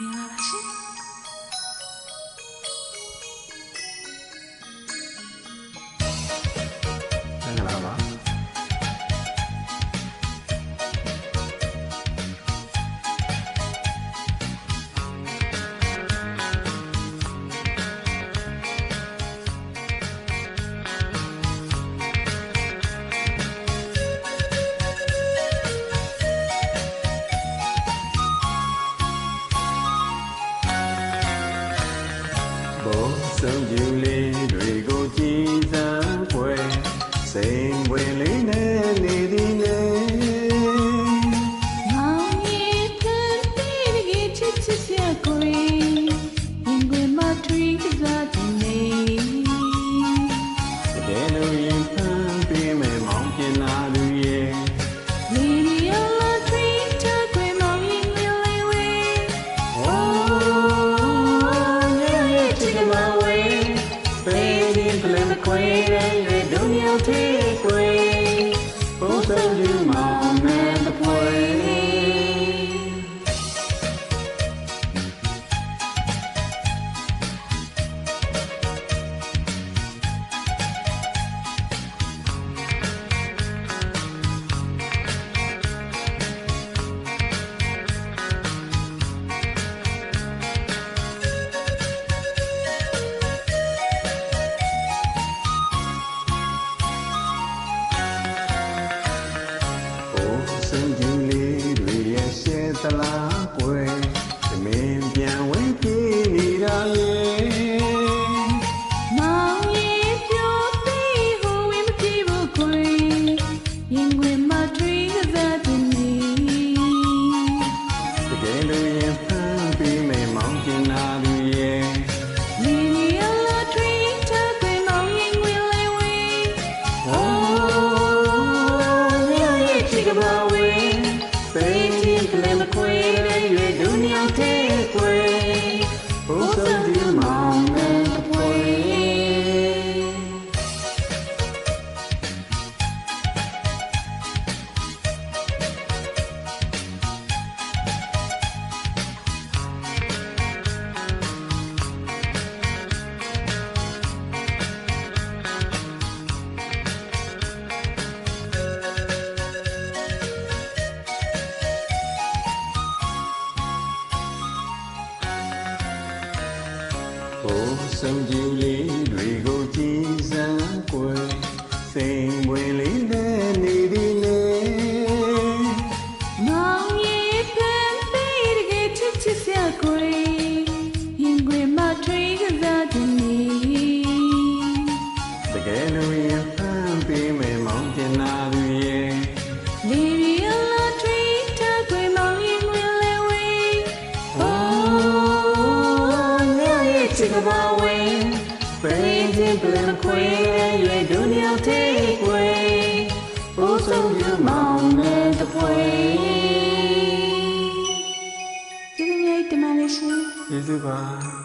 네, 안녕하세 요. ပေါ်ဆုံးပြူလေးတွေကိုကြည်စမ်းပွဲစိန်ဝင်လေးနဲ့နေ သလားကွယ်သမင်ပြန်ဝဲပြေးနေတာရဲ့တကယ်လို့ရင်ဖမ်းပြီးမယ်မောင်းကျင်လာပြီ khổ sớm dịu the ball win Praise in blue queen ye do nil take way Also you mom and the way ကျေးဇူးတင်ပါတယ်ရှင်ကျေးဇူးပါ